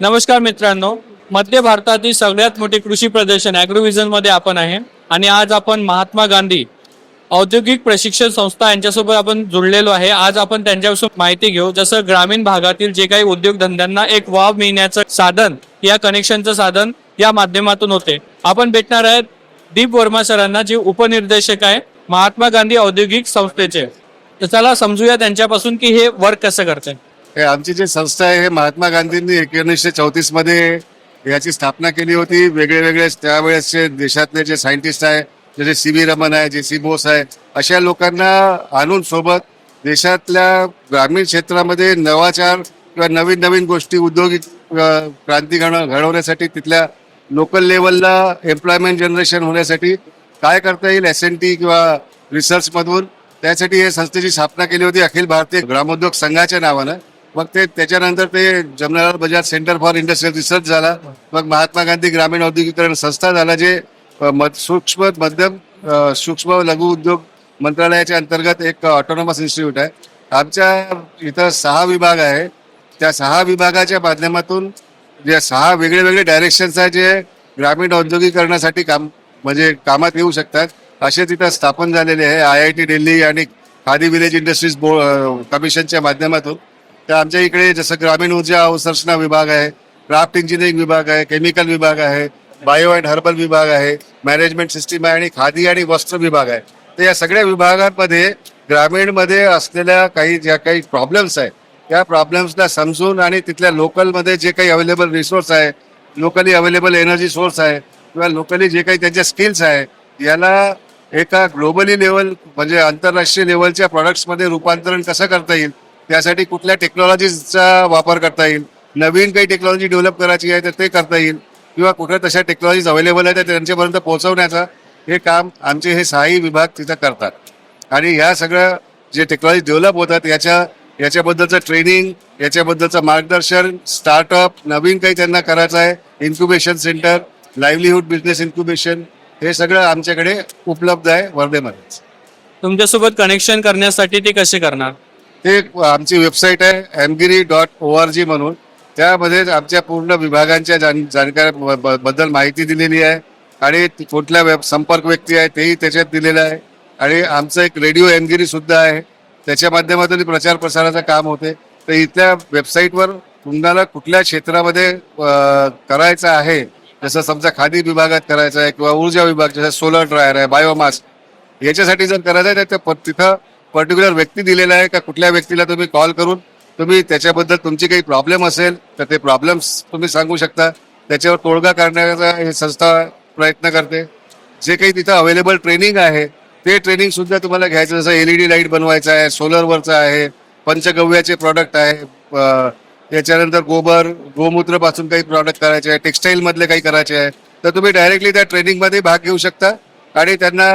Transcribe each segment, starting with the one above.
नमस्कार मित्रांनो मध्य भारतातील सगळ्यात मोठी कृषी प्रदर्शन अॅग्रोव्हिजनमध्ये आपण आहे. आणि आज आपण महात्मा गांधी औद्योगिक प्रशिक्षण संस्था यांच्यासोबत आपण जुळलेलो आहे. आज आपण त्यांच्यापासून माहिती घेऊ. जसं ग्रामीण भागातील जे काही उद्योगधंद्यांना एक वाव मिळण्याचं साधन या कनेक्शनचं साधन या माध्यमातून होते. आपण भेटणार आहेत दीप वर्मा सरांना जे उपनिर्देशक आहे महात्मा गांधी औद्योगिक संस्थेचे. तर चला समजूया त्यांच्यापासून की हे वर्क कसं करते. आमची जी संस्था आहे हे महात्मा गांधींनी एकोणीसशे चौतीसमध्ये याची स्थापना केली होती. वेगळे वेगळे त्यावेळेसचे देशातले जे सायंटिस्ट आहे जसे सी व्ही रमन आहे जे सी बोस आहे अशा लोकांना आणून सोबत देशातल्या ग्रामीण क्षेत्रामध्ये नवाचार किंवा नवीन नवीन गोष्टी उद्योगिक क्रांती घड घडवण्यासाठी तिथल्या लोकल लेवलला एम्प्लॉयमेंट जनरेशन होण्यासाठी काय करता येईल एस एन टी किंवा रिसर्चमधून त्यासाठी हे संस्थेची स्थापना केली होती. अखिल भारतीय ग्रामोद्योग संघाच्या नावानं. मग ते त्याच्यानंतर ते Jamnalal Bajaj centre for industrial research झाला. मग महात्मा गांधी ग्रामीण औद्योगिकरण संस्था झाला जे सूक्ष्म मध्यम सूक्ष्म लघु उद्योग मंत्रालयाच्या अंतर्गत एक ऑटोनॉमस इन्स्टिट्यूट आहे. आमच्या इथं सहा विभाग आहे. त्या सहा विभागाच्या माध्यमातून जे सहा वेगळे वेगळे डायरेक्शन्स आहे जे ग्रामीण औद्योगिकरणासाठी काम म्हणजे कामात येऊ शकतात असे तिथं स्थापन झालेले आहे. आय आय टी दिल्ली आणि खादी विलेज इंडस्ट्रीज बो कमिशनच्या माध्यमातून. तर आमच्या इकडे जसं ग्रामीण ऊर्जा अवसंरचना विभाग आहे क्राफ्ट इंजिनिअरिंग विभाग आहे केमिकल विभाग आहे बायो अँड हर्बल विभाग आहे मॅनेजमेंट सिस्टीम आहे आणि खादी आणि वस्त्र विभाग आहे. तर या सगळ्या विभागांमध्ये ग्रामीणमध्ये असलेल्या काही ज्या काही प्रॉब्लेम्स आहेत त्या प्रॉब्लेम्सला समजून आणि तिथल्या लोकलमध्ये जे काही अवेलेबल रिसोर्स आहे लोकली अवेलेबल एनर्जी सोर्स आहे किंवा लोकली जे काही त्यांच्या स्किल्स आहे याला एका ग्लोबली लेवल म्हणजे आंतरराष्ट्रीय लेवलच्या प्रॉडक्ट्समध्ये रूपांतरण कसं करता येईल त्यासाठी कुठल्या टेक्नॉलॉजीजचा वापर करता येईल? नवीन काही टेक्नॉलॉजी डेव्हलप करायची आहे तर ते करता येईल? किंवा कुठे तशा टेक्नॉलॉजीज अवेलेबल आहेत तर त्यांच्यापर्यंत पोहोचवण्याचं हे काम आमचे हे सहाही विभाग तिथं करतात. आणि ह्या सगळं जे टेक्नॉलॉजी डेव्हलप होतात याच्या याच्याबद्दलचं ट्रेनिंग याच्याबद्दलचं मार्गदर्शन स्टार्टअप नवीन काही त्यांना करायचं आहे incubation centre livelihood business incubation हे सगळं आमच्याकडे उपलब्ध आहे वर्धेमध्येच. तुमच्यासोबत कनेक्शन करण्यासाठी ते कसे करणार? ते आमची वेबसाईट आहे MGIRI dot O R G म्हणून. त्यामध्ये आमच्या पूर्ण विभागांच्या जाण जाणकार ब- बद्दल माहिती दिलेली आहे. आणि कुठल्या वेब संपर्क व्यक्ती आहे तेही त्याच्यात दिलेलं आहे. आणि आमचं एक रेडिओ एमगिरी सुद्धा आहे. त्याच्या माध्यमातून प्रचार प्रसाराचं काम होते. तर इथल्या वेबसाईटवर तुम्हाला कुठल्या क्षेत्रामध्ये करायचं आहे जसं समजा खादी विभागात करायचं आहे किंवा ऊर्जा विभाग जसं सोलर ड्रायर आहे बायोमास याच्यासाठी जर करायचं आहे तर प- तिथं पर्टिक्युलर व्यक्ती दिलेला आहे का कुठल्या व्यक्तीला तुम्ही कॉल करून तुम्ही त्याच्याबद्दल तुमची काही प्रॉब्लेम असेल तर ते प्रॉब्लेम्स तुम्ही सांगू शकता. त्याच्यावर तोडगा काढण्याचा हे संस्था प्रयत्न करते. जे काही तिथं अवेलेबल ट्रेनिंग आहे ते ट्रेनिंग सुद्धा तुम्हाला घ्यायचं जसं एलईडी लाइट बनवायचं आहे सोलरवरचं आहे पंचगव्याचे प्रॉडक्ट आहे त्याच्यानंतर गोबर गोमूत्रपासून काही प्रॉडक्ट करायचे आहे टेक्सटाईल मधले काही करायचे आहे. तर तुम्ही डायरेक्टली त्या ट्रेनिंगमध्ये भाग घेऊ शकता. आणि त्यांना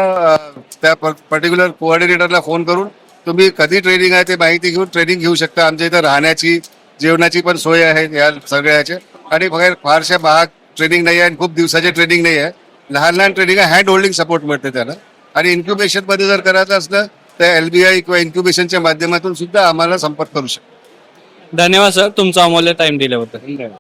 त्या पर्टिक्युलर कोऑर्डिनेटरला फोन करून तुम्ही कधी ट्रेनिंग आहे ते माहिती घेऊन ट्रेनिंग घेऊ शकता. आमच्या इथं राहण्याची जेवणाची पण सोय आहे या सगळ्याचे. आणि बघा फारशा महाग ट्रेनिंग नाही आहे आणि खूप दिवसाचे ट्रेनिंग नाही आहे. लहान लहान ट्रेनिंग आहे हँड होल्डिंग सपोर्ट मिळते त्यांना आणि इन्क्युबेशनमध्ये जर करायचं असलं तर एलबीआय किंवा इन्क्युबेशनच्या माध्यमातून सुद्धा आम्हाला संपर्क करू शकतो. धन्यवाद सर. तुमचा अमूल्य टाइम दिल्याबद्दल.